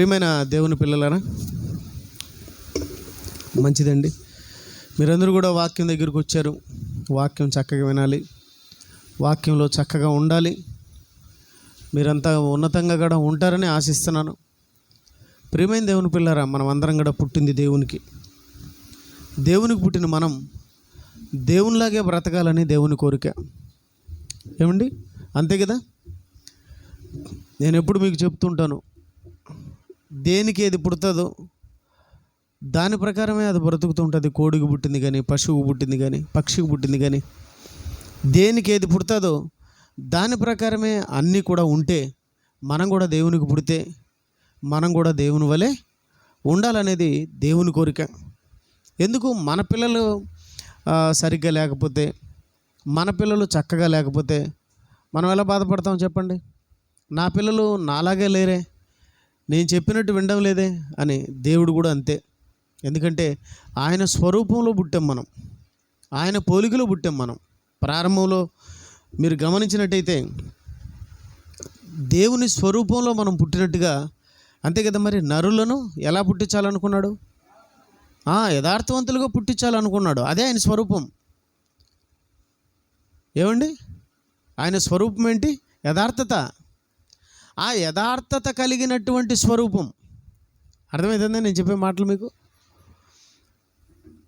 ప్రియమైన దేవుని పిల్లలరా మంచిదండి. మీరందరూ కూడా వాక్యం దగ్గరికి వచ్చారు. వాక్యం చక్కగా వినాలి. వాక్యంలో చక్కగా ఉండాలి. మీరంతా ఉన్నతంగా కూడా ఉంటారని ఆశిస్తున్నాను. ప్రియమైన దేవుని పిల్లరా మనం అందరం కూడా పుట్టింది దేవునికి. దేవునికి పుట్టిన మనం దేవునిలాగే బ్రతకాలని దేవుని కోరిక. ఏమండి? అంతే కదా? నేను ఎప్పుడు మీకు చెప్తుంటాను దేనికి ఏది పుడుతుందో? దాని ప్రకారమే అది బ్రతుకుతుంటుంది కోడికి పుట్టింది కానీ పశువుకు పుట్టింది కానీ పక్షికి పుట్టింది కానీ. దేనికి ఏది పుడుతుందో దాని ప్రకారమే అన్నీ కూడా ఉంటే మనం కూడా దేవునికి పుడితే మనం కూడా దేవుని వలె ఉండాలనేది దేవుని కోరిక. ఎందుకు? మన పిల్లలు సరిగ్గా లేకపోతే మన పిల్లలు చక్కగా లేకపోతే మనం ఎలా బాధపడతాం చెప్పండి? నా పిల్లలు నాలాగే లేరే. నేను చెప్పినట్టు వినడం లేదే అని దేవుడు కూడా అంతే. ఎందుకంటే ఆయన స్వరూపంలో పుట్టాం మనం. ఆయన పోలికలో పుట్టాం మనం. ప్రారంభంలో మీరు గమనించినట్టయితే దేవుని స్వరూపంలో మనం పుట్టినట్టుగా అంతే కదా మరి నరులను ఎలా పుట్టించాలనుకున్నాడు? యథార్థవంతులుగా పుట్టించాలనుకున్నాడు. అదే ఆయన స్వరూపం. ఏమండి? ఆయన స్వరూపం ఏంటి? యథార్థత. ఆ యథార్థత కలిగినటువంటి స్వరూపం. అర్థమైందా నేను చెప్పే మాటలు మీకు?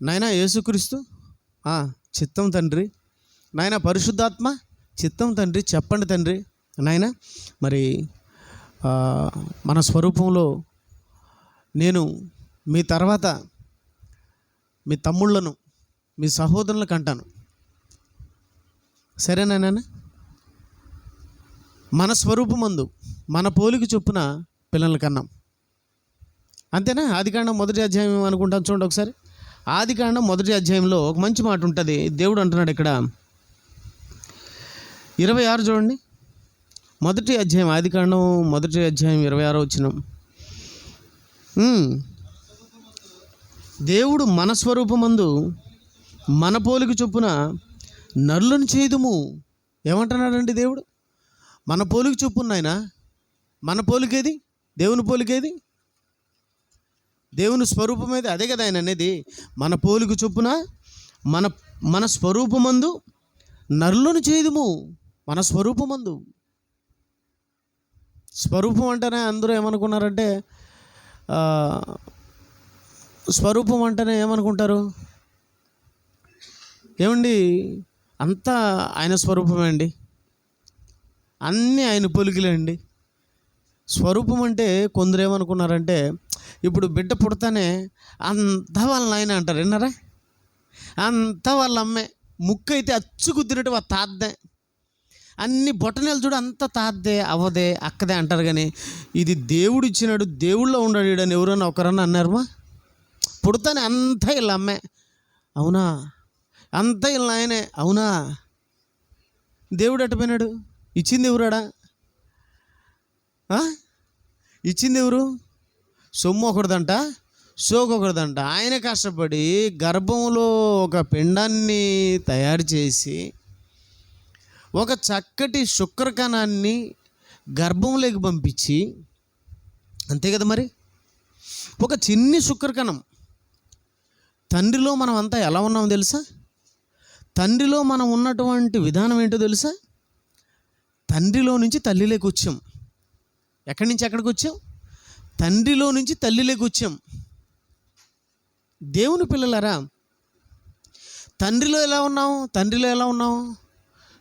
నాయన యేసుక్రీస్తు చిత్తం తండ్రి. నాయన పరిశుద్ధాత్మ చిత్తం తండ్రి చెప్పండి తండ్రి. నాయన మరి మన స్వరూపంలో నేను మీ తర్వాత మీ తమ్ముళ్ళను మీ సహోదరులకు అంటాను సరేనా నాన్న మన స్వరూపమందు మన పోలికి చొప్పున పిల్లల కన్నాం. అంతేనా? ఆదికాండం మొదటి అధ్యాయం అనుకుంటాం చూడండి ఒకసారి. ఆదికాండం మొదటి అధ్యాయంలో ఒక మంచి మాట ఉంటుంది. దేవుడు అంటున్నాడు ఇక్కడ. ఇరవై ఆరు చూడండి. మొదటి అధ్యాయం ఆదికాండం మొదటి అధ్యాయం ఇరవై ఆరో వచ్చిన దేవుడు మన స్వరూపమందు మన పోలికి చొప్పున నరులను చేదుము. ఏమంటున్నాడండి దేవుడు? మన పోలికి చొప్పున ఆయన మన పోలికేది? దేవుని పోలికేది? దేవుని స్వరూపం ఏది అదే కదా ఆయన అనేది. మన పోలికి చొప్పున మన మన స్వరూపమందు నరులను చేయదుము. మన స్వరూపమందు. స్వరూపం అంటేనే అందరూ ఏమనుకున్నారంటే స్వరూపం అంటేనే ఏమనుకుంటారు? ఏమండి? అంతా ఆయన స్వరూపమే అండి. అన్నీ ఆయన పొలికలే అండి స్వరూపం అంటే కొందరు ఏమనుకున్నారంటే ఇప్పుడు బిడ్డ పుడతానే అంతా వాళ్ళ నాయన అంటారు విన్నారా? అంతా వాళ్ళ అమ్మే ముక్కు అయితే అచ్చు కుద్దినట్టు వాళ్ళ తాద్దే. అన్ని బొటనీలు చూడు అంత తాద్దే అవ్వదే అక్కదే అంటారు కానీ ఇది దేవుడు ఇచ్చినాడు దేవుళ్ళో ఉన్నాడు ఈడని ఎవరన్నా ఒకరన్నా అన్నారమ్మా పుడతానే అంతా వీళ్ళ అమ్మే. అవునా? అంతా వీళ్ళ ఆయనే అవునా? దేవుడు అటుపోయినాడు ఇచ్చింది ఎవరాడా? ఇచ్చింది ఎవరు? సొమ్ము ఒకటిదంట సోకు ఒకటిదంట ఆయన కష్టపడి గర్భంలో ఒక పిండాన్ని తయారు చేసి ఒక చక్కటి శుక్రకణాన్ని గర్భంలోకి పంపించి అంతే కదా మరి? ఒక చిన్ని శుక్రకణం. తండ్రిలో మనం అంతా ఎలా ఉన్నామో తెలుసా? తండ్రిలో మనం ఉన్నటువంటి విధానం ఏంటో తెలుసా? తండ్రిలో నుంచి తల్లిలోకి వచ్చాం. ఎక్కడి నుంచి ఎక్కడికి వచ్చాం? తండ్రిలో నుంచి తల్లిలోకి వచ్చాం. దేవుని పిల్లలారా తండ్రిలో ఎలా ఉన్నాం తండ్రిలో ఎలా ఉన్నాం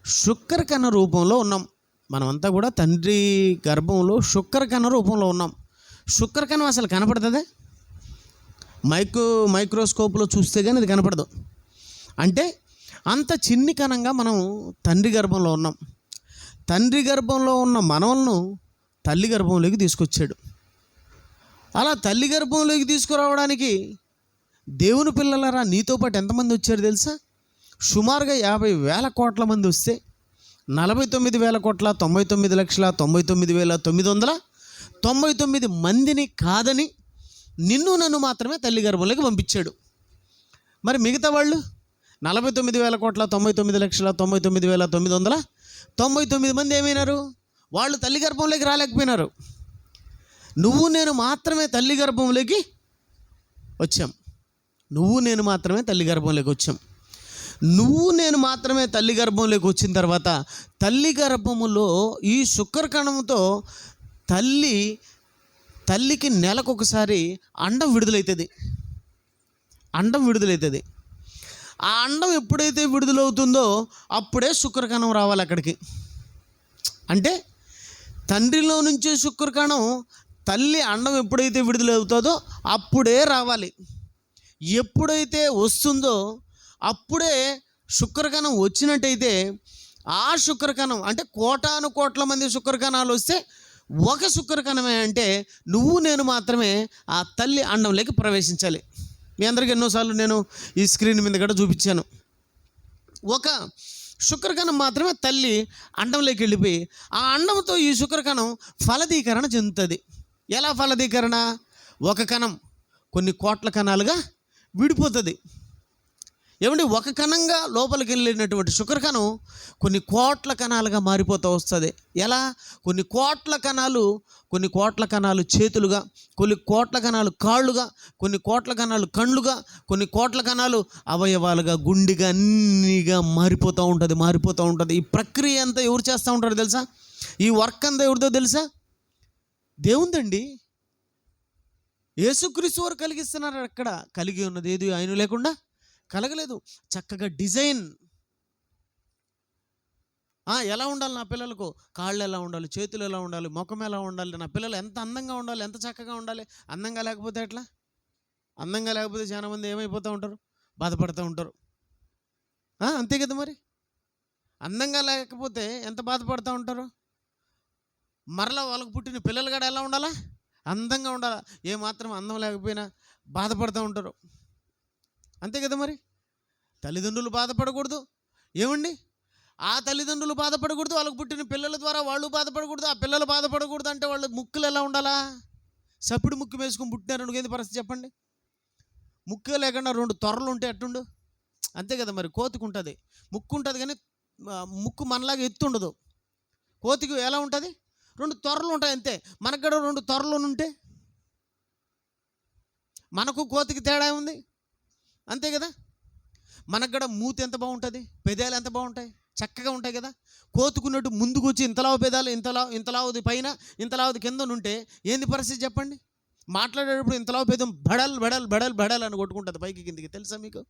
శుక్రకణ రూపంలో ఉన్నాం. మనమంతా కూడా తండ్రి గర్భంలో శుక్రకణ రూపంలో ఉన్నాం. శుక్రకణం అసలు కనపడుతుందా? మైక్రో మైక్రోస్కోప్లో చూస్తే కానీ అది కనపడదు. అంటే అంత చిన్ని కణంగా మనం తండ్రి గర్భంలో ఉన్నాం. తండ్రి గర్భంలో ఉన్న మనవలను తల్లి గర్భంలోకి తీసుకొచ్చాడు. అలా తల్లి గర్భంలోకి తీసుకురావడానికి దేవుని పిల్లలరా నీతో పాటు ఎంతమంది వచ్చారు తెలుసా? సుమారుగా యాభై వేల కోట్ల మంది వస్తే నలభై తొమ్మిది వేల కోట్ల తొంభై తొమ్మిది లక్షల తొంభై తొమ్మిది వేల తొమ్మిది వందల తొంభై తొమ్మిది మందిని కాదని నిన్ను నన్ను మాత్రమే తల్లి గర్భంలోకి పంపించాడు. మరి మిగతా వాళ్ళు నలభై తొమ్మిది వేల కోట్ల తొంభై తొమ్మిది లక్షల తొంభై తొమ్మిది వేల తొమ్మిది వందల తొంభై తొమ్మిది మంది ఏమైనారు? వాళ్ళు తల్లి గర్భంలోకి రాలేకపోయినారు. నువ్వు నేను మాత్రమే తల్లి గర్భంలోకి వచ్చాం. నువ్వు నేను మాత్రమే తల్లి గర్భంలోకి వచ్చాం. నువ్వు నేను మాత్రమే తల్లి గర్భంలోకి వచ్చిన తర్వాత తల్లి గర్భములో ఈ శుక్రకణంతో తల్లి తల్లికి నెలకొకసారి అండం విడుదలవుతుంది అండం విడుదలవుతుంది ఆ అండం ఎప్పుడైతే విడుదలవుతుందో అప్పుడే శుక్రకణం రావాలి అక్కడికి. అంటే తండ్రిలో నుంచి శుక్రకణం తల్లి అండం ఎప్పుడైతే విడుదలవుతుందో అప్పుడే రావాలి. ఎప్పుడైతే వస్తుందో అప్పుడే శుక్రకణం వచ్చినట్టయితే ఆ శుక్రకణం అంటే కోటాను కోట్ల మంది శుక్రకణాలు వస్తే ఒక శుక్రకణమే అంటే నువ్వు నేను మాత్రమే ఆ తల్లి అండంలోకి ప్రవేశించాలి. మీ అందరికీ ఎన్నోసార్లు నేను ఈ స్క్రీన్ మీద కూడా చూపించాను. ఒక శుక్రకణం మాత్రమే తల్లి అండంలోకి వెళ్ళిపోయి ఆ అండంతో ఈ శుక్రకణం ఫలదీకరణ చెందుతుంది. ఎలా ఫలదీకరణ? ఒక కణం కొన్ని కోట్ల కణాలుగా విడిపోతుంది. ఏమండి ఒక కణంగా లోపలికి వెళ్ళినటువంటి శుక్రకణం కొన్ని కోట్ల కణాలుగా మారిపోతూ వస్తుంది. ఎలా? కొన్ని కోట్ల కణాలు కొన్ని కోట్ల కణాలు చేతులుగా కొన్ని కోట్ల కణాలు కాళ్ళుగా కొన్ని కోట్ల కణాలు కళ్ళుగా కొన్ని కోట్ల కణాలు అవయవాలుగా గుండిగా అన్నీగా మారిపోతూ ఉంటుంది మారిపోతూ ఉంటుంది. ఈ ప్రక్రియ అంతా ఎవరు చేస్తూ ఉంటారు తెలుసా? ఈ వర్క్ అంతా ఎవరిదో తెలుసా? దేవుందండి. యేసుక్రీస్తు వారు కలిగిస్తున్నారు అక్కడ. కలిగి ఉన్నది ఏది? ఆయన లేకుండా? కలగలేదు. చక్కగా డిజైన్. ఎలా ఉండాలి నా పిల్లలకు? కాళ్ళు ఎలా ఉండాలి? చేతులు ఎలా ఉండాలి? ముఖం ఎలా ఉండాలి? నా పిల్లలు ఎంత అందంగా ఉండాలి? ఎంత చక్కగా ఉండాలి? అందంగా లేకపోతే ఎట్లా? అందంగా లేకపోతే చాలా మంది ఏమైపోతూ ఉంటారు? బాధపడుతూ ఉంటారు. అంతే కదా మరి? అందంగా లేకపోతే ఎంత బాధపడుతూ ఉంటారు? మరలా వాళ్ళకు పుట్టిన పిల్లలు కూడా ఎలా ఉండాలా? అందంగా ఉండాలా? ఏమాత్రం అందం లేకపోయినా బాధపడుతూ ఉంటారు. అంతే కదా మరి? తల్లిదండ్రులు బాధపడకూడదు. ఏమండి? ఆ తల్లిదండ్రులు బాధపడకూడదు వాళ్ళకు పుట్టిన పిల్లల ద్వారా వాళ్ళు బాధపడకూడదు ఆ పిల్లలు బాధపడకూడదు అంటే వాళ్ళ ముక్కులు ఎలా ఉండాలా? సప్పుడు ముక్కు వేసుకొని పుట్టినారు ఏంది పరిస్థితి చెప్పండి? ముక్కు లేకుండా రెండు తొరలు ఉంటే అట్టుండు అంతే కదా మరి కోతికి ఉంటుంది. ముక్కు ఉంటుంది కానీ ముక్కు మనలాగా ఎత్తు ఉండదు. కోతికి ఎలా ఉంటుంది? రెండు తొరలు ఉంటాయి అంతే. మనకు కూడా రెండు తొరలు ఉంటే మనకు కోతికి తేడా ఉంది అంతే కదా? మనకు కూడా మూతి ఎంత బాగుంటుంది? పెదాలు ఎంత బాగుంటాయి? చక్కగా ఉంటాయి కదా? కోతుకున్నట్టు ముందుకు వచ్చి ఇంతలావు పెదాలు ఇంతలా ఇంతలావుది పైన ఇంతలావుది కింద ఉంటే ఏంది పరిస్థితి చెప్పండి? మాట్లాడేటప్పుడు ఇంతలావు పెదం బడల్ బడల్ బడల్ బడల్ అని కొట్టుకుంటుంది పైకి కిందికి తెలుసా మీకు?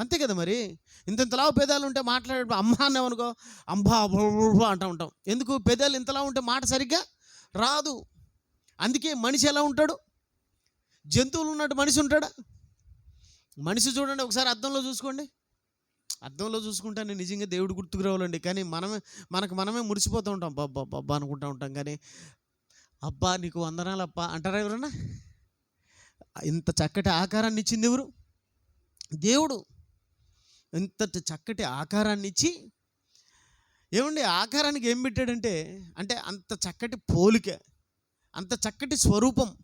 అంతే కదా మరి? ఇంత ఇంతలావు పెదాలు ఉంటే మాట్లాడేటప్పుడు అమ్మ అన్నామనుకో అంబా బుర్ర అంటూ ఉంటాం. ఎందుకు? పెదాలు ఇంతలా ఉంటే మాట సరిగ్గా రాదు. అందుకే మనిషి ఎలా ఉంటాడు? జంతువులు ఉన్నట్టు మనిషి ఉంటాడా? మనిషి చూడండి ఒకసారి అద్దంలో చూసుకోండి. అద్దంలో చూసుకుంటానే నిజంగా దేవుడు గుర్తుకు రావాలండి. కానీ మనమే మనకు మనమే మురిసిపోతూ ఉంటాం. బాబా బాబా అనుకుంటూ ఉంటాం. కానీ అబ్బా నీకు వందనాలు అబ్బా అంటారా ఎవరన్నా? ఇంత చక్కటి ఆకారాన్ని ఇచ్చింది ఎవరు? దేవుడు. ఇంత చక్కటి ఆకారాన్ని ఇచ్చి ఏమండి ఆకారానికి ఏం పెట్టాడంటే అంటే అంత చక్కటి పోలిక అంత చక్కటి స్వరూపం.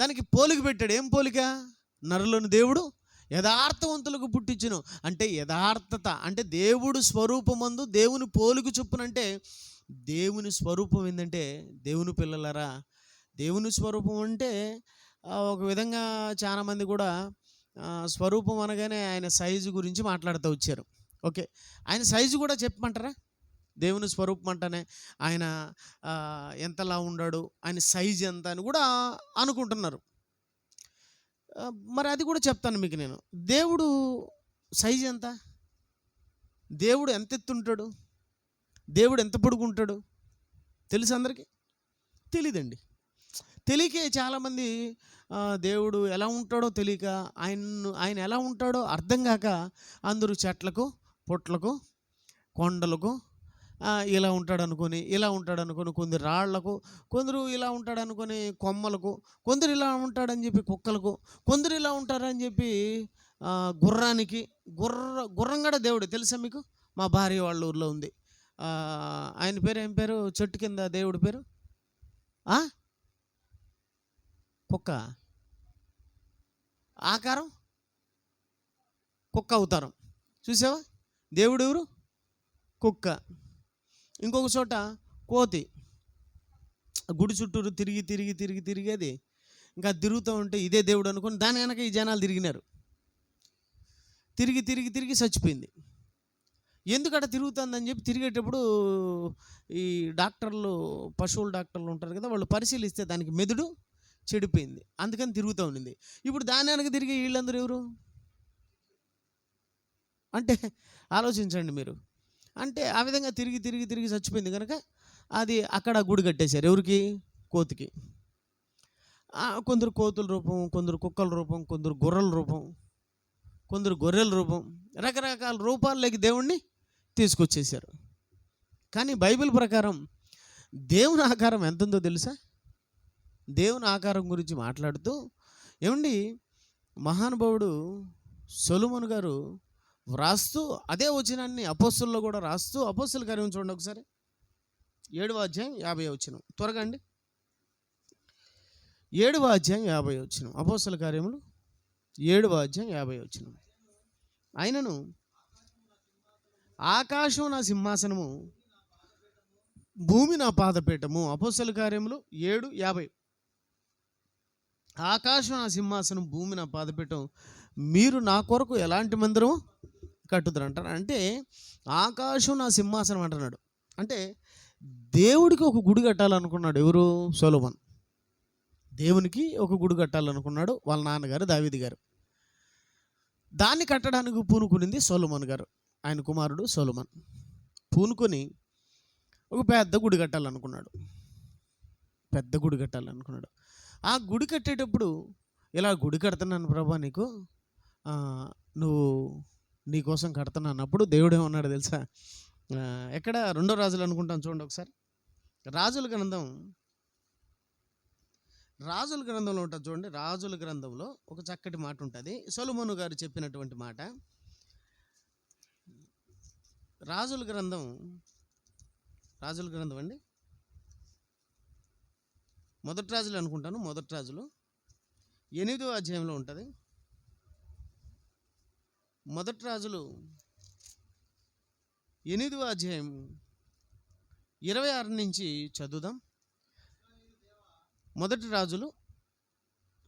దానికి పోలిక పెట్టాడు. ఏం పోలిక? నరులోని దేవుడు యథార్థవంతులకు పుట్టించును. అంటే యథార్థత అంటే దేవుడు స్వరూపమందు దేవుని పోలుకు చొప్పునంటే దేవుని స్వరూపం ఏంటంటే దేవుని పిల్లలరా దేవుని స్వరూపం అంటే ఒక విధంగా చాలామంది కూడా స్వరూపం అనగానే ఆయన సైజు గురించి మాట్లాడుతూ వచ్చారు. ఓకే ఆయన సైజు కూడా చెప్పమంటారా? దేవుని స్వరూపం అంటేనే ఆయన ఎంతలా ఉన్నాడు ఆయన సైజు ఎంత అని కూడా అనుకుంటున్నారు. మరి అది కూడా చెప్తాను మీకు నేను. దేవుడు సైజు ఎంత? దేవుడు ఎంత ఎత్తుంటాడు? దేవుడు ఎంత పొడుగుంటాడు? తెలుసు అందరికీ? తెలీదండి. తెలియకే చాలామంది దేవుడు ఎలా ఉంటాడో తెలియక ఆయన ఆయన ఎలా ఉంటాడో అర్థం కాక అందరూ చెట్లకు పొట్లకు కొండలకు ఇలా ఉంటాడు అనుకొని ఇలా ఉంటాడు అనుకొని కొందరు రాళ్ళకు కొందరు ఇలా ఉంటాడు అనుకొని కొమ్మలకు కొందరు ఇలా ఉంటాడని చెప్పి కుక్కలకు కొందరు ఇలా ఉంటారని చెప్పి గుర్రానికి గుర్ర గుర్రం కూడా దేవుడు తెలుసా మీకు? మా భార్య వాళ్ళ ఊర్లో ఉంది. ఆయన పేరు ఏం పేరు? చెట్టు కింద దేవుడి పేరు? ఆ? కుక్క. ఆకారం? కుక్క అవతారం. చూసావా? దేవుడు ఎవరు? కుక్క. ఇంకొక చోట కోతి. గుడి చుట్టూరు తిరిగి తిరిగి తిరిగి తిరిగేది. ఇంకా తిరుగుతూ ఉంటే ఇదే దేవుడు అనుకుని దాని వెనక ఈ జనాలు తిరిగినారు. తిరిగి తిరిగి తిరిగి చచ్చిపోయింది. ఎందుకట తిరుగుతుందని చెప్పి తిరిగేటప్పుడు ఈ డాక్టర్లు పశువుల డాక్టర్లు ఉంటారు కదా వాళ్ళు పరిశీలిస్తే దానికి మెదడు చెడిపోయింది. అందుకని తిరుగుతూ ఉండింది. ఇప్పుడు దాని వెనక తిరిగి వీళ్ళందరూ ఎవరు? అంటే ఆలోచించండి మీరు. అంటే ఆ విధంగా తిరిగి తిరిగి తిరిగి చచ్చిపోయింది కనుక అది అక్కడ గుడి కట్టేశారు. ఎవరికి? కోతికి. కొందరు కోతుల రూపం కొందరు కుక్కల రూపం కొందరు గొర్రెల రూపం కొందరు గొర్రెల రూపం రకరకాల రూపాల్లోకి దేవుణ్ణి తీసుకొచ్చేసారు కానీ బైబిల్ ప్రకారం దేవుని ఆకారం ఎంత ఉందో తెలుసా? దేవుని ఆకారం గురించి మాట్లాడుతూ ఏమండి? మహానుభావుడు సొలుమన్ గారు వ్రాస్తూ అదే వచనాన్ని అపోస్తుల్లో కూడా రాస్తూ అపోస్తుల కార్యం చూడండి ఒకసారి. ఏడవ అధ్యాయం యాభై వచ్చిన త్వరగా అండి. ఏడవ అధ్యాయం యాభై వచ్చిన అపోస్తుల కార్యములు ఏడవ అధ్యాయం యాభై వచ్చిన ఆయనను ఆకాశం నా సింహాసనము భూమి నా పాదపీఠము అపోసల కార్యములు ఏడు యాభై. ఆకాశం నా సింహాసనం భూమి నా పాదపీఠం. మీరు నా కొరకు ఎలాంటి మందిరం కట్టుదరు అంటారు అంటే ఆకాశం నా సింహాసనం అంటున్నాడు. అంటే దేవుడికి ఒక గుడి కట్టాలనుకున్నాడు ఎవరు? సొలమన్. దేవునికి ఒక గుడి కట్టాలనుకున్నాడు వాళ్ళ నాన్నగారు దావిది గారు. దాన్ని కట్టడానికి పూనుకునింది సోలమన్ గారు ఆయన కుమారుడు సోలమన్. పూనుకొని ఒక పెద్ద గుడి కట్టాలనుకున్నాడు. పెద్ద గుడి కట్టాలనుకున్నాడు. ఆ గుడి కట్టేటప్పుడు ఇలా గుడి కడుతున్నాను ప్రభా నీకు. నువ్వు నీ కోసం కడుతున్నానప్పుడు దేవుడు ఏమన్నాడు తెలుసా? ఎక్కడ? రెండో రాజులు అనుకుంటాను చూడండి ఒకసారి. రాజుల గ్రంథం. రాజుల గ్రంథంలో ఉంటుంది చూడండి. రాజుల గ్రంథంలో ఒక చక్కటి మాట ఉంటుంది. సొలమోను గారు చెప్పినటువంటి మాట. రాజుల గ్రంథం. రాజుల గ్రంథం అండి. మొదటి రాజులు అనుకుంటాను. మొదటి రాజులు. ఎనిమిదో అధ్యాయంలో ఉంటుంది. మొదటి రాజులు ఎనిమిదవ అధ్యాయం ఇరవై ఆరు నుంచి చదువుదాం. మొదటి రాజులు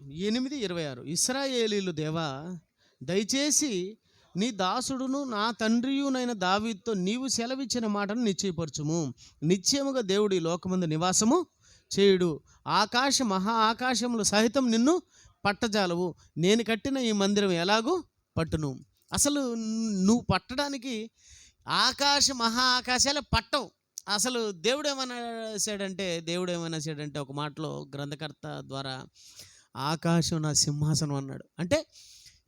ఎనిమిది ఇరవై ఆరు. ఇస్రాయేలీలు దేవా దయచేసి నీ దాసుడును నా తండ్రియునైన దావీతో నీవు సెలవిచ్చిన మాటను నిశ్చయపరచుము. నిశ్చయముగా దేవుడి లోకమందు నివాసము చేయుడు. ఆకాశ మహా ఆకాశములు సహితం నిన్ను పట్టజాలవు. నేను కట్టిన ఈ మందిరం ఎలాగూ పట్టును. అసలు నువ్వు పట్టడానికి ఆకాశ మహా ఆకాశాలే పట్టవు. అసలు దేవుడు ఏమన్నా దేవుడు ఏమైనా ఒక మాటలో గ్రంథకర్త ద్వారా ఆకాశం నా సింహాసనం అన్నాడు. అంటే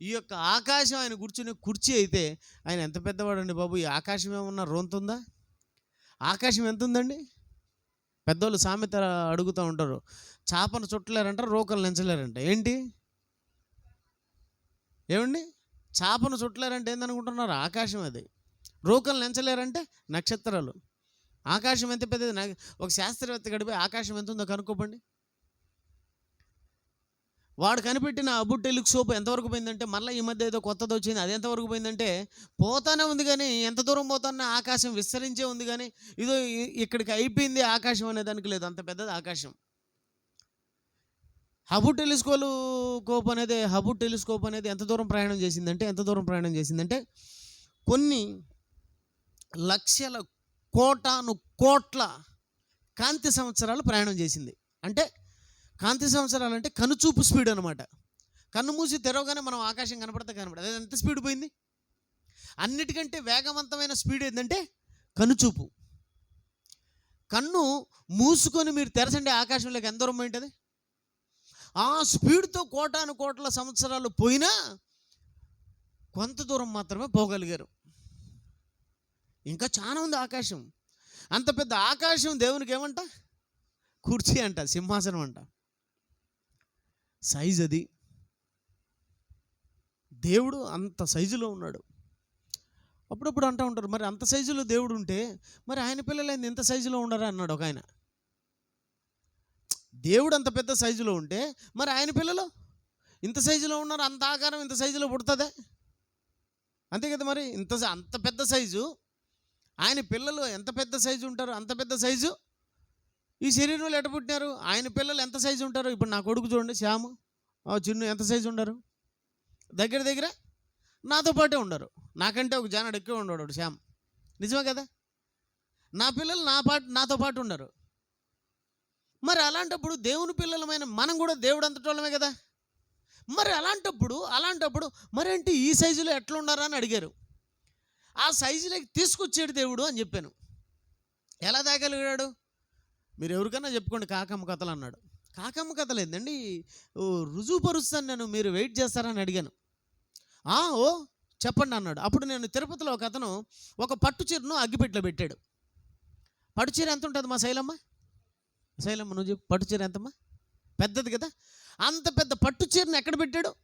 ఈ యొక్క ఆకాశం ఆయన కూర్చునే కుర్చీ అయితే ఆయన ఎంత పెద్దవాడండి బాబు? ఈ ఆకాశం ఏమన్నా రోంతుందా? ఆకాశం ఎంత ఉందండి పెద్దోళ్ళు సామెత అడుగుతూ ఉంటారు. చేపను చుట్టలేరంట రోకలు నెంచలేరంట ఏంటి? ఏమండి? చేపను చుట్టలేరంటే ఏందనుకుంటున్నారు? ఆకాశం అది. రోకలు నెంచలేరంటే నక్షత్రాలు. ఆకాశం ఎంత పెద్దది? ఒక శాస్త్రవేత్త గడిపి ఆకాశం ఎంత ఉందో కనుక్కోపండి. వాడు కనిపెట్టిన అబు టెలిస్కోప్ ఎంతవరకు పోయిందంటే మళ్ళీ ఈ మధ్య ఏదో కొత్తది వచ్చింది. అది ఎంతవరకు పోయిందంటే పోతానే ఉంది కానీ ఎంత దూరం పోతానే ఆకాశం విస్తరించే ఉంది కానీ ఇదో ఇక్కడికి అయిపోయింది ఆకాశం అనే దానికి లేదు. అంత పెద్దది ఆకాశం. హబు టెలిస్కోలు కోప్ అనేది హబు టెలిస్కోప్ అనేది ఎంత దూరం ప్రయాణం చేసిందంటే ఎంత దూరం ప్రయాణం చేసిందంటే కొన్ని లక్షల కోటాను కోట్ల కాంతి సంవత్సరాలు ప్రయాణం చేసింది. అంటే కాంతి సంవత్సరాలు అంటే కనుచూపు స్పీడ్ అనమాట కన్ను మూసి తెరవగానే మనం ఆకాశం కనపడతా కనపడదు. అది ఎంత స్పీడ్ పోయింది? అన్నిటికంటే వేగవంతమైన స్పీడ్ ఏంటంటే కనుచూపు. కన్ను మూసుకొని మీరు తెరచండి ఆకాశంలోకి ఎంత దూరం ఉంటుంది ఆ స్పీడ్తో కోటాను కోట్ల సంవత్సరాలు పోయినా కొంత దూరం మాత్రమే పోగలిగారు. ఇంకా చాలా ఉంది ఆకాశం. అంత పెద్ద ఆకాశం దేవునికి ఏమంట? కుర్చీ అంట సింహాసనం అంట. సైజ్ అది. దేవుడు అంత సైజులో ఉన్నాడు. అప్పుడప్పుడు అంటూ ఉంటారు మరి అంత సైజులో దేవుడు ఉంటే మరి ఆయన పిల్లలు ఎంత ఇంత సైజులో ఉండరా? అన్నాడు ఒక ఆయన. దేవుడు అంత పెద్ద సైజులో ఉంటే మరి ఆయన పిల్లలు? ఇంత సైజులో ఉన్నారు అంత ఆకారం ఇంత సైజులో పుడుతుందే? అంతే కదా మరి? ఇంత అంత పెద్ద సైజు? ఆయన పిల్లలు ఎంత పెద్ద సైజు ఉంటారో? అంత పెద్ద సైజు? ఈ శరీరంలో ఎట పుట్టినారు? ఆయన పిల్లలు ఎంత సైజు ఉంటారు? ఇప్పుడు నా కొడుకు చూడండి శ్యాము. ఆ చిన్ను ఎంత సైజు ఉండరు? దగ్గర దగ్గర? నాతో పాటే ఉండరు. నాకంటే ఒక జానడు ఎక్కువ ఉండడు శ్యామ్. నిజమే కదా? నా పిల్లలు నా పాటు నాతో పాటు ఉండరు. మరి అలాంటప్పుడు దేవుని పిల్లలమైన మనం కూడా దేవుడు అంతటోళ్ళమే కదా? మరి అలాంటప్పుడు అలాంటప్పుడు మరేంటి ఈ సైజులో ఎట్లున్నారా అని అడిగారు. ఆ సైజులోకి తీసుకొచ్చాడు దేవుడు అని చెప్పాను. ఎలా తాగలిగాడు మీరు ఎవరికైనా చెప్పుకోండి కాకమ్మ కథలు అన్నాడు. కాకమ్మ కథలు ఏందండి? రుజువుపరుస్తాను నేను మీరు వెయిట్ చేస్తారని అడిగాను. "ఆ, ఓ చెప్పండి అన్నాడు. అప్పుడు నేను తిరుపతిలో ఒక అతను ఒక పట్టు చీరను అగ్గిపెట్టెలో పెట్టాడు. పట్టు చీర ఎంత ఉంటుంది మా శైలమ్మ? శైలమ్మ నువ్వు చెప్పు పట్టు చీర ఎంతమ్మా? పెద్దది కదా. అంత పెద్ద పట్టు చీరను ఎక్కడ పెట్టాడు?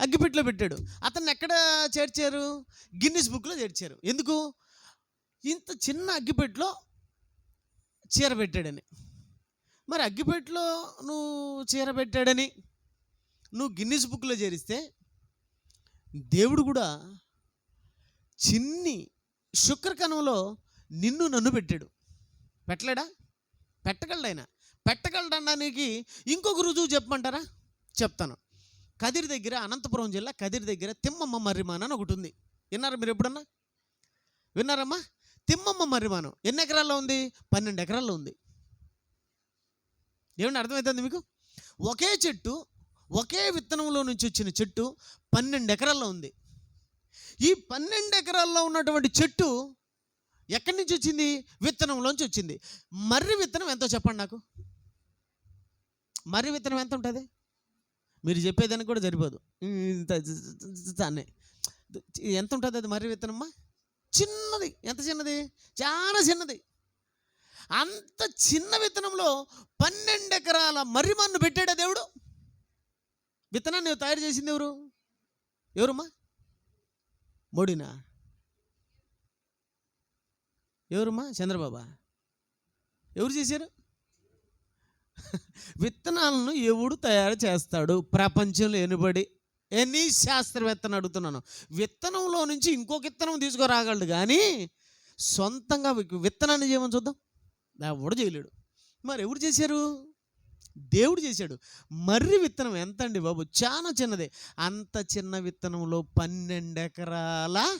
అగ్గిపెట్టెలో పెట్టాడు. అతన్ని ఎక్కడ చేర్చారు? గిన్నిస్ బుక్లో చేర్చారు. ఎందుకు? ఇంత చిన్న అగ్గిపెట్టెలో చీర పెట్టాడని. మరి అగ్గిపెట్టెలో నువ్వు చీర పెట్టాడని? నువ్వు గిన్నిస్ బుక్లో చేరిస్తే దేవుడు కూడా చిన్ని శుక్రకణంలో నిన్ను నన్ను పెట్టాడు. పెట్టలేడా? పెట్టగలడు ఆయన. పెట్టగలడనడానికి ఇంకొక రుజువు చెప్పమంటారా? చెప్తాను. కదిరి దగ్గర అనంతపురం జిల్లా కదిరి దగ్గర తిమ్మమ్మ మర్రిమాన్ అని ఒకటి ఉంది. విన్నారా మీరు ఎప్పుడన్నా? విన్నారమ్మా? తిమ్మమ్మ మర్రిమానం. ఎన్ని ఎకరాల్లో ఉంది? పన్నెండు ఎకరాల్లో ఉంది. ఏమన్నా అర్థమవుతుంది మీకు? ఒకే చెట్టు ఒకే విత్తనంలో నుంచి వచ్చిన చెట్టు పన్నెండు ఎకరాల్లో ఉంది. ఈ పన్నెండు ఎకరాల్లో ఉన్నటువంటి చెట్టు ఎక్కడి నుంచి వచ్చింది? విత్తనంలోంచి వచ్చింది. మర్రి విత్తనం ఎంతో చెప్పండి నాకు. మర్రి విత్తనం ఎంత ఉంటుంది? మీరు చెప్పేదానికి కూడా సరిపోదు. ఇంత ఎంత ఉంటుంది అది మర్రి విత్తనమ్మా చిన్నది. ఎంత చిన్నది? చాలా చిన్నది. అంత చిన్న విత్తనంలో పన్నెండు ఎకరాల మర్రి మన్ను పెట్టాడా దేవుడు? విత్తనాన్ని తయారు చేసింది ఎవరు? ఎవరమ్మా? మోడీనా? ఎవరమ్మా? చంద్రబాబా? ఎవరు చేశారు? విత్తనాలను ఎవడు తయారు చేస్తాడు? ప్రపంచంలో ఎనుబడి ఎనీ శాస్త్రవేత్తను అడుగుతున్నాను. విత్తనంలో నుంచి ఇంకొక విత్తనం తీసుకురాగలడు కానీ సొంతంగా విత్తనాన్ని చేయమని చూద్దాం? ఎవడు చేయలేడు. మరి ఎవరు చేశారు? దేవుడు చేశాడు. మర్రి విత్తనం ఎంత అండి బాబు? చాలా చిన్నదే. అంత చిన్న విత్తనంలో పన్నెండు ఎకరాల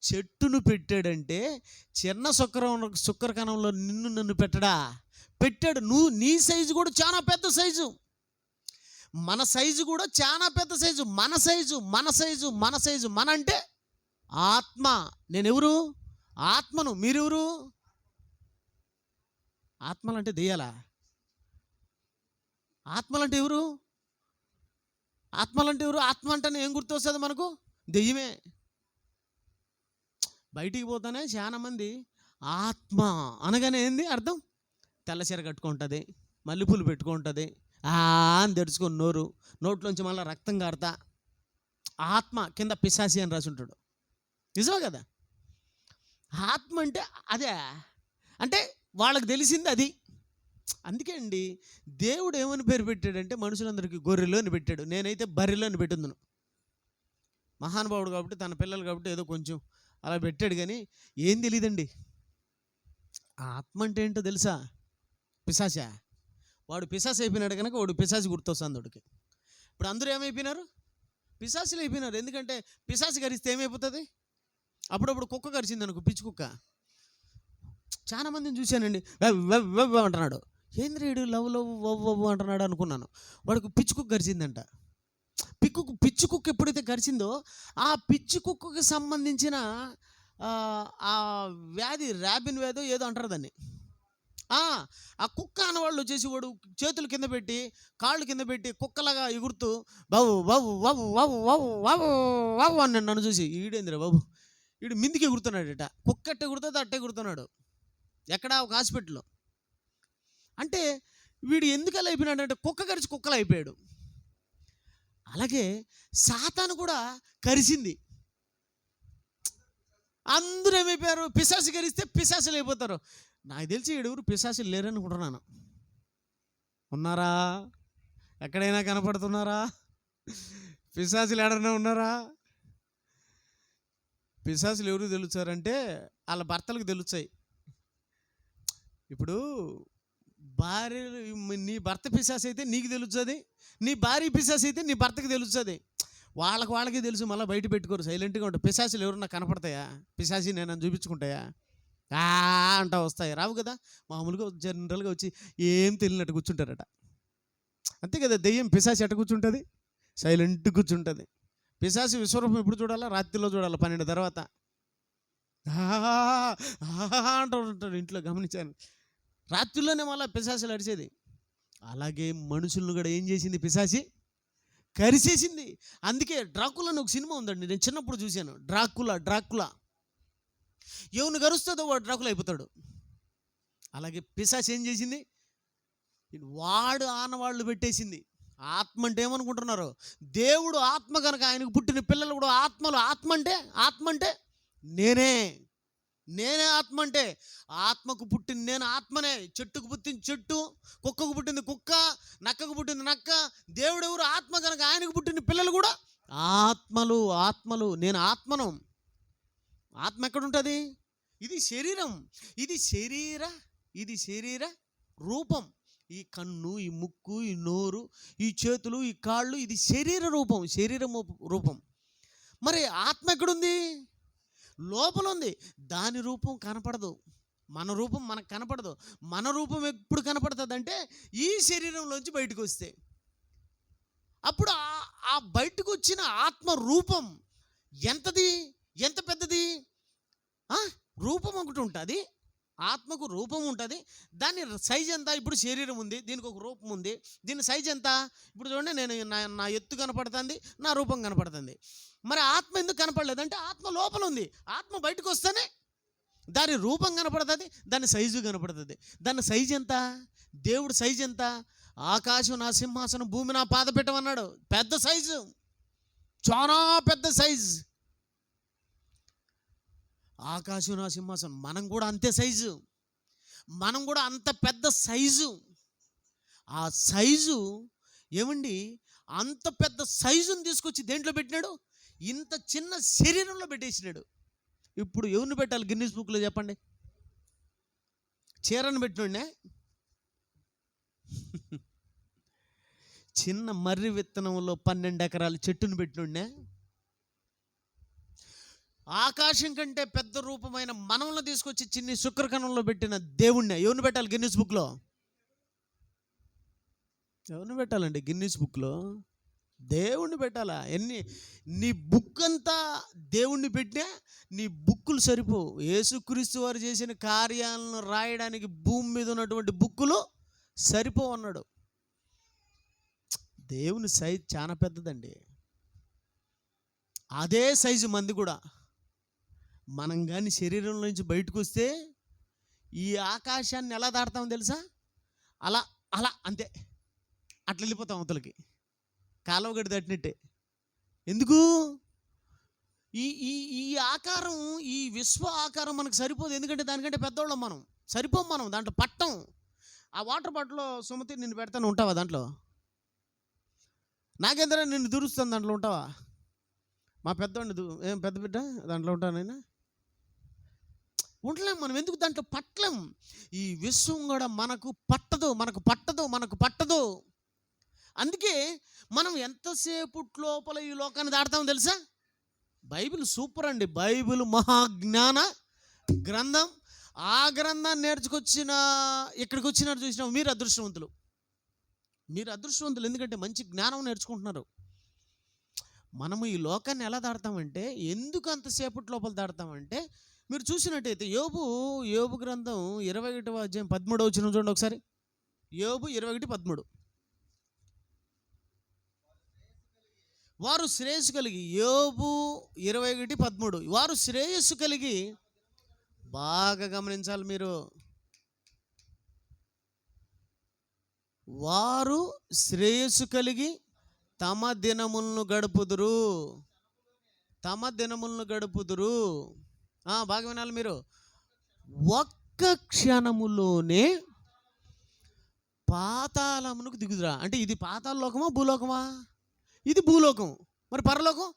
చెట్టును పెట్టాడంటే చిన్న శుక్ర శుక్రకణంలో నిన్ను నన్ను పెట్టడా? పెట్టాడు. నువ్వు నీ సైజు కూడా చాలా పెద్ద సైజు. మన సైజు కూడా చాలా పెద్ద సైజు. మన సైజు మన సైజు మన సైజు మన అంటే ఆత్మ. నేనెవరు? ఆత్మను. మీరెవరు? ఆత్మలంటే దెయ్యాలా? ఆత్మలంటే ఎవరు? ఆత్మలంటే ఎవరు? ఆత్మ అంటేనే ఏం గుర్తొస్తుంది మనకు? దెయ్యమే. బయటికి పోతానే చాలా మంది ఆత్మ అనగానే ఏంది అర్థం? తెల్ల చీర కట్టుకుంటుంది మల్లెపూలు పెట్టుకుంటుంది ఆ అని తెరుచుకొని నోరు నోట్లోంచి మళ్ళీ రక్తం కారుతా. ఆత్మ కింద పిశాసి అని రాసి ఉంటాడు. నిజమే కదా? ఆత్మ అంటే అదే అంటే వాళ్ళకి తెలిసింది అది. అందుకే అండి దేవుడు ఏమని పేరు పెట్టాడంటే మనుషులందరికీ గొర్రెలు అని పెట్టాడు. నేనైతే బర్రెలు అని పెట్టున్నాను మహానుభావుడు కాబట్టి తన పిల్లలు కాబట్టి ఏదో కొంచెం అలా పెట్టాడు కానీ ఏం తెలియదండి ఆత్మ అంటే ఏంటో తెలుసా? పిశాచ. వాడు పిశాసి అయిపోయినాడు కనుక వాడు పిశాసి గుర్తొస్తుంది వాడికి. ఇప్పుడు అందరూ ఏమైపోయినారు? పిశాసులు అయిపోయినారు. ఎందుకంటే పిశాసి గరిస్తే ఏమైపోతుంది? అప్పుడప్పుడు కుక్క కరిచింది అనుకో పిచ్చి కుక్క. చాలా మందిని చూశానండి. వెవ్ వెవ్ అంటున్నాడు. ఏంది లవ్ లవ్ వవ్ వవ్ అంటున్నాడు అనుకున్నాను. వాడికి పిచ్చి కుక్క గరిచిందంట పిక్కు పిచ్చి కుక్క ఎప్పుడైతే గరిచిందో ఆ పిచ్చి కుక్కకి సంబంధించిన ఆ, వ్యాధి ర్యాబిన్ వ్యాధి ఏదో అంటారు దాన్ని. ఆ, కుక్క అన్నవాళ్ళు వచ్చేసి వాడు చేతులు కింద పెట్టి కాళ్ళు కింద పెట్టి కుక్కలాగా ఎగురుతూ బాబు బాబు బాబు బాబు బాబు బాబు బాబు అని నన్ను చూసి ఈడేందిరా బాబు? ఈడు మిందికి ఎగురుతున్నాడట. కుక్క ఎట్ట ఎగురుతుంది అట్ట ఎగురుతున్నాడు. ఎక్కడ? ఒక హాస్పిటల్లో. అంటే వీడు ఎందుకలా అయిపోయినాడు అంటే కుక్క గడిచి కుక్కలు అయిపోయాడు. అలాగే సాతాను కూడా కరిసింది. అందరూ ఏమైపోయారు? పిశాసి కరిస్తే పిశాసులు అయిపోతారు. నాకు తెలిసి ఏడుగురు పిశాసులు లేరనుకుంటున్నాను. ఉన్నారా? ఎక్కడైనా కనపడుతున్నారా? పిశాసులు ఎడన్నా ఉన్నారా? పిశాసులు ఎవరు తెలుస్తారంటే వాళ్ళ భర్తలకు తెలుస్తాయి. ఇప్పుడు భార్య నీ భర్త పిశాస్ అయితే నీకు తెలుస్తుంది నీ భార్య పిశాస్ అయితే నీ భర్తకి తెలుస్తుంది. వాళ్ళకి వాళ్ళకి తెలుసు మళ్ళీ బయట పెట్టుకోరు సైలెంట్గా ఉంటారు పిశాసులు ఎవరన్నా కనపడతాయా? పిశాసి నేను చూపించుకుంటాయా? ఆ అంటా వస్తాయి. రావు కదా? మామూలుగా జనరల్గా వచ్చి ఏం తెలియనట్టు కూర్చుంటారట. అంతే కదా? దెయ్యం పిశాసి ఎట కూర్చుంటుంది? సైలెంట్ కూర్చుంటుంది. పిశాసి విశ్వరూపం ఎప్పుడు చూడాలా? రాత్రిలో చూడాలా? పన్నెండు తర్వాత. అంటూ ఉంటాడు ఇంట్లో గమనించాను. రాత్రిలోనే మళ్ళీ పిశాసులు అడిచేది అలాగే మనుషులను కూడా ఏం చేసింది పిశాసి కరిసేసింది. అందుకే డ్రాకులా అని ఒక సినిమా ఉందండి. నేను చిన్నప్పుడు చూశాను. Dracula Dracula. ఎవరిని గరుస్తుందో వాడు డ్రాకులా అయిపోతాడు. అలాగే పిశాసి ఏం చేసింది? వాడు ఆనవాళ్ళు పెట్టేసింది. ఆత్మ అంటే ఏమనుకుంటున్నారు? దేవుడు ఆత్మ కనుక ఆయనకు పుట్టిన పిల్లలు కూడా ఆత్మలు. ఆత్మ అంటే ఆత్మ అంటే నేనే. నేనే ఆత్మ అంటే ఆత్మకు పుట్టింది నేను ఆత్మనే. చెట్టుకు పుట్టింది చెట్టు కుక్కకు పుట్టింది కుక్క నక్కకు పుట్టింది నక్క. దేవుడు ఎవరు? ఆత్మ కనుక ఆయనకు పుట్టిన పిల్లలు కూడా. ఆత్మలు ఆత్మలు. నేను ఆత్మను. ఆత్మ ఎక్కడుంటుంది ఇది శరీరం. ఇది శరీర ఇది శరీర రూపం. ఈ కన్ను ఈ ముక్కు ఈ నోరు ఈ చేతులు ఈ కాళ్ళు ఇది శరీర రూపం శరీరం రూపం. మరి ఆత్మ ఎక్కడుంది? లోపల ఉంది దాని రూపం కనపడదు. మన రూపం మనకు కనపడదు. మన రూపం ఎప్పుడు కనపడుతుంది అంటే ఈ శరీరంలోంచి బయటకు వస్తే అప్పుడు ఆ- ఆ బయటకు వచ్చిన ఆత్మ రూపం ఎంతది? ఎంత పెద్దది? ఆ? రూపం ఒకటి ఉంటుంది. ఆత్మకు రూపం ఉంటుంది. దాని సైజ్ ఎంత? ఇప్పుడు శరీరం ఉంది. దీనికి ఒక రూపం ఉంది. దీని సైజ్ ఎంత? ఇప్పుడు చూడండి నేను నా నా ఎత్తు కనపడుతుంది నా రూపం కనపడుతుంది. మరి ఆత్మ ఎందుకు కనపడలేదు? అంటే ఆత్మ లోపల ఉంది. ఆత్మ బయటకు వస్తేనే దాని రూపం కనపడుతుంది దాని సైజు కనపడుతుంది. దాని సైజ్ ఎంత? దేవుడు సైజ్ ఎంత? ఆకాశం నా సింహాసనం భూమి నా పాద పెట్టమన్నాడు పెద్ద సైజు. చాలా పెద్ద సైజు. ఆకాశం నా సింహాసనం. మనం కూడా అంతే సైజు. మనం కూడా అంత పెద్ద సైజు. ఆ సైజు ఏమండి? అంత పెద్ద సైజుని తీసుకొచ్చి దేంట్లో పెట్టినాడు? ఇంత చిన్న శరీరంలో పెట్టేసినాడు. ఇప్పుడు ఎవరిని పెట్టాలి? గిన్నీస్ బుక్లో చెప్పండి. చీరను పెట్టినండే చిన్న మర్రి విత్తనంలో పన్నెండు ఎకరాల చెట్టును పెట్టినండే ఆకాశం కంటే పెద్ద రూపమైన మనల్ని తీసుకొచ్చి చిన్ని శుక్రకణంలో పెట్టిన దేవుణ్ణి. ఎవరిని పెట్టాలి గిన్నీస్ బుక్లో? ఎవరిని పెట్టాలండి గిన్నీస్ బుక్లో? దేవుణ్ణి పెట్టాలా? ఎన్ని నీ బుక్ అంతా దేవుణ్ణి పెట్టినా నీ బుక్కులు సరిపోవు. యేసుక్రీస్తు వారు చేసిన కార్యాలను రాయడానికి భూమి మీద ఉన్నటువంటి బుక్కులు సరిపోవు అన్నాడు. దేవుని సైజ్ చాలా పెద్దదండి. అదే సైజు మంది కూడా. మనం కానీ శరీరంలో నుంచి బయటకు వస్తే ఈ ఆకాశాన్ని ఎలా దాడతామో తెలుసా? అలా అలా అంతే. అట్లా వెళ్ళిపోతాం అవతలకి. కాలువగడి తట్టినట్టే ఎందుకు? ఈ ఈ ఈ ఆకారం ఈ విశ్వ ఆకారం మనకు సరిపోదు. ఎందుకంటే దానికంటే పెద్దవాళ్ళం మనం. సరిపోం మనం దాంట్లో పట్టం. ఆ వాటర్ బాటిల్లో సుమతి నిన్ను పెడతాను ఉంటావా దాంట్లో? నాగేంద్ర నిన్ను దూరుస్తాను దాంట్లో ఉంటావా? మా పెద్దవాడిని దూ ఏం పెద్ద బిడ్డ? దాంట్లో ఉంటానైనా ఉండలేం మనం. ఎందుకు దాంట్లో పట్టలేం? ఈ విశ్వం కూడా మనకు పట్టదు మనకు పట్టదు మనకు పట్టదు. అందుకే మనం ఎంతసేపు లోపల ఈ లోకాన్ని దాడతామో తెలుసా? బైబిల్ సూపర్ అండి. బైబిల్ మహాజ్ఞాన గ్రంథం. ఆ గ్రంథాన్ని నేర్చుకొచ్చిన ఇక్కడికి వచ్చినారు చూసిన. మీరు అదృష్టవంతులు. మీరు అదృష్టవంతులు ఎందుకంటే మంచి జ్ఞానం నేర్చుకుంటున్నారు. మనము ఈ లోకాన్ని ఎలా దాడతామంటే ఎందుకు అంతసేపటి లోపల దాడతామంటే మీరు చూసినట్టయితే యోబు యోబు గ్రంథం ఇరవై ఒకటి అధ్యాయం పదమూడు వచ్చిన చూడండి ఒకసారి. యోబు ఇరవై ఒకటి పదమూడు. వారు శ్రేయస్సు కలిగి యోబు ఇరవై ఒకటి పదమూడు. వారు శ్రేయస్సు కలిగి బాగా గమనించాలి మీరు. వారు శ్రేయస్సు కలిగి తమ దినములను గడుపుదురు. తమ దినములను గడుపుదురు. బాగా వినాలి మీరు. ఒక్క క్షణములోనే పాతాళమునకు దిగుదురా. అంటే ఇది పాతాళ లోకమా భూలోకమా? ఇది భూలోకం మరి పరలోకం?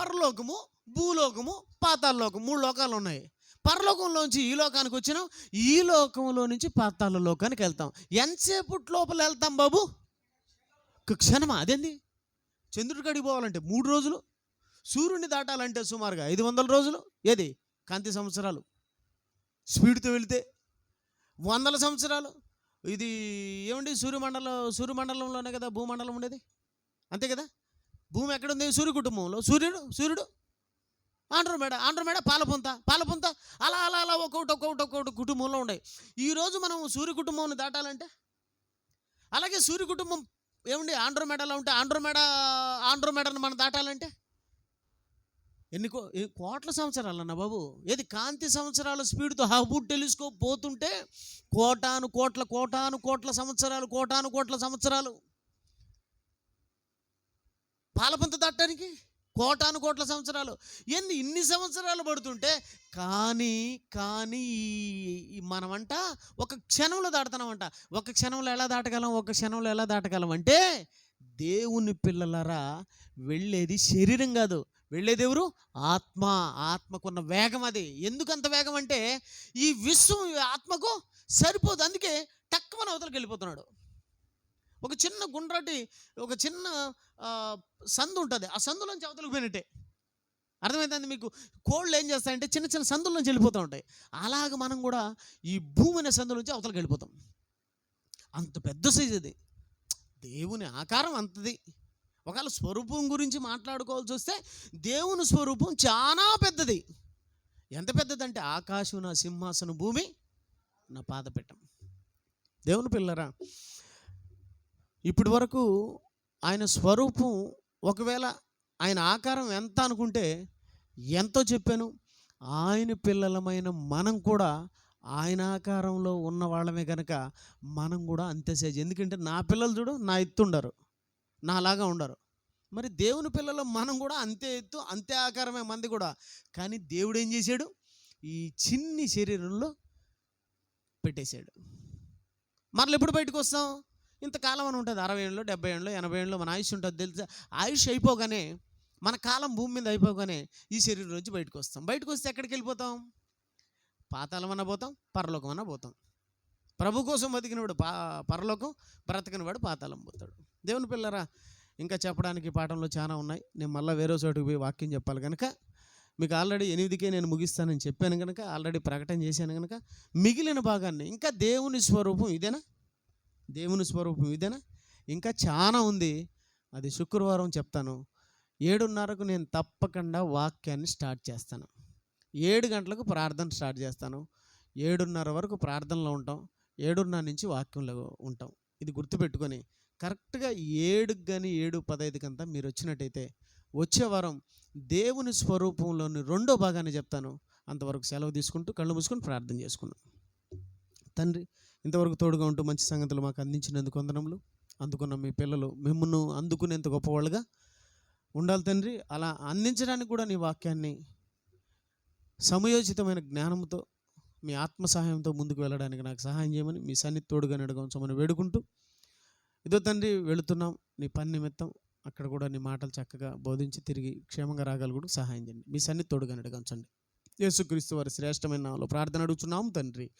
పరలోకము భూలోకము పాతాళ లోకం. మూడు లోకాలు ఉన్నాయి. పరలోకంలోంచి ఈ లోకానికి వచ్చినాం. ఈ లోకంలో నుంచి పాతాళ లోకానికి వెళ్తాం. ఎంతసేపు లోపల వెళ్తాం బాబు? క్షణమా? అదేంది? చంద్రుడి కాడికి పోవాలంటే మూడు రోజులు? సూర్యుడిని దాటాలంటే సుమారుగా ఐదు వందల రోజులు? ఏది? కాంతి సంవత్సరాలు. స్పీడ్తో వెళితే వందల సంవత్సరాలు. ఇది ఏమండి? సూర్యమండలం సూర్యమండలంలోనే కదా భూమండలం ఉండేది? అంతే కదా? భూమి ఎక్కడుంది? సూర్య కుటుంబంలో సూర్యుడు? సూర్యుడు ఆంధ్రమేడ ఆంధ్రమేడ పాలపుంత పాలపుంత. అలా అలా అలా ఒక్కొక్కటి ఒక్కొక్కటి ఒక్కొక్కటి కుటుంబంలో ఉన్నాయి ఈరోజు మనం సూర్య కుటుంబాన్ని దాటాలంటే? అలాగే సూర్య కుటుంబం ఏమండి ఆంధ్రమేడలో ఉంటే ఆంధ్రమేడ ఆంధ్రమేడను మనం దాటాలంటే? ఎన్ని కోట్ల సంవత్సరాలు అన్న బాబు? ఏది కాంతి సంవత్సరాల స్పీడ్తో హబుడ్ టెలిస్కోప్ పోతుంటే కోటాను కోట్ల కోటాను కోట్ల సంవత్సరాలు కోటాను కోట్ల సంవత్సరాలు. పాలపంత దాటానికి కోటాను కోట్ల సంవత్సరాలు. ఎన్ని ఇన్ని సంవత్సరాలు పడుతుంటే కానీ కానీ ఈ- మనమంట ఒక క్షణంలో దాటుతున్నామంట. ఒక క్షణంలో ఎలా దాటగలం? ఒక క్షణంలో ఎలా దాటగలం అంటే దేవుని పిల్లలరా వెళ్ళేది శరీరం కాదు. వెళ్ళే దేవుడు ఆత్మ. ఆత్మకున్న వేగం అది. ఎందుకంత వేగం అంటే ఈ విశ్వం ఆత్మకు సరిపోదు. అందుకే తక్కువన అవతలకి వెళ్ళిపోతున్నాడు. ఒక చిన్న గుండ్రటి ఒక చిన్న సందు ఉంటుంది. ఆ సందులోంచి అవతలకు పోయినట్టే. అర్థమవుతుంది మీకు? కోళ్ళు ఏం చేస్తాయంటే చిన్న చిన్న సందుల నుంచి వెళ్ళిపోతూ ఉంటాయి. అలాగ మనం కూడా ఈ భూమి అనే సందులోంచి అవతలకు వెళ్ళిపోతాం. అంత పెద్ద సైజ్ అది. దేవుని ఆకారం అంతది. ఒకవేళ స్వరూపం గురించి మాట్లాడుకోవాల్సి వస్తే దేవుని స్వరూపం చాలా పెద్దది. ఎంత పెద్దదంటే ఆకాశం నా సింహాసన భూమి నా పాదపీఠం. దేవుని పిల్లరా ఇప్పటి వరకు ఆయన స్వరూపం ఒకవేళ ఆయన ఆకారం ఎంత అనుకుంటే ఎంతో చెప్పాను. ఆయన పిల్లలమైన మనం కూడా ఆయన ఆకారంలో ఉన్న వాళ్ళమే కనుక మనం కూడా అంతే సైజ్ ఎందుకంటే నా పిల్లలు చూడు నా ఎత్తు ఉండరు. నాలాగా ఉండరు. మరి దేవుని పిల్లలు మనం కూడా అంతే ఎత్తు అంతే ఆకారమే మంది కూడా. కానీ దేవుడు ఏం చేశాడు? ఈ చిన్ని శరీరంలో పెట్టేశాడు. మరలు ఎప్పుడు బయటకు వస్తాం? ఇంతకాలం అని ఉంటుంది. అరవై ఏళ్ళు డెబ్బై ఏళ్ళు ఎనభై ఏళ్ళు మన ఆయుష్ ఉంటుంది తెలుసా? ఆయుష్ అయిపోగానే మన కాలం భూమి మీద అయిపోగానే ఈ శరీరం నుంచి బయటకు వస్తాం. బయటకు వస్తే ఎక్కడికి వెళ్ళిపోతాం? పాతాళమన్నా పోతాం పరలోకమన్నా పోతాం. ప్రభు కోసం బతికినవాడు పా పరలోకం బ్రతకనివాడు పాతాళం పోతాడు. దేవుని పిల్లరా ఇంకా చెప్పడానికి పాఠంలో చాలా ఉన్నాయి. నేను మళ్ళీ వేరే చోటుకు పోయి వాక్యం చెప్పాలి కనుక మీకు ఆల్రెడీ ఎనిమిదికే నేను ముగిస్తానని చెప్పాను కనుక ఆల్రెడీ ప్రకటన చేశాను కనుక మిగిలిన భాగాన్ని ఇంకా దేవుని స్వరూపం ఇదేనా? దేవుని స్వరూపం ఇదేనా? ఇంకా చాలా ఉంది. అది శుక్రవారం చెప్తాను. ఏడున్నరకు నేను తప్పకుండా వాక్యాన్ని స్టార్ట్ చేస్తాను. ఏడు గంటలకు ప్రార్థన స్టార్ట్ చేస్తాను. ఏడున్నర వరకు ప్రార్థనలో ఉంటాం. ఏడున్నర నుంచి వాక్యంలో ఉంటాం. ఇది గుర్తుపెట్టుకొని కరెక్ట్గా ఏడు కానీ ఏడు పదైదుకి కంతా మీరు వచ్చినట్టయితే వచ్చే వారం దేవుని స్వరూపంలోని రెండో భాగాన్ని చెప్తాను. అంతవరకు సెలవు తీసుకుంటూ కళ్ళు మూసుకొని ప్రార్థన చేసుకున్నాం తండ్రి ఇంతవరకు తోడుగా ఉంటూ మంచి సంగతులు మాకు అందించినందుకు వందనములు. అందుకున్న మీ పిల్లలు మిమ్మల్ని అందుకునేంత గొప్పవాళ్ళుగా ఉండాలి తండ్రి. అలా అందించడానికి కూడా నీ వాక్యాన్ని సమయోచితమైన జ్ఞానంతో మీ ఆత్మ సహాయంతో ముందుకు వెళ్ళడానికి నాకు సహాయం చేయమని మీ సన్నిధి తోడుగా నడగంచమని వేడుకుంటూ ఇదో తండ్రి వెళుతున్నాం. నీ పని నిమిత్తం అక్కడ కూడా నీ మాటలు చక్కగా బోధించి తిరిగి క్షేమంగా రాగలుగుడు సహాయం చేయండి. మీ సన్ని తోడుగా నడగంచండి యేసుక్రీస్తు వారి శ్రేష్టమైన ప్రార్థన అడుగుతున్నాం తండ్రి.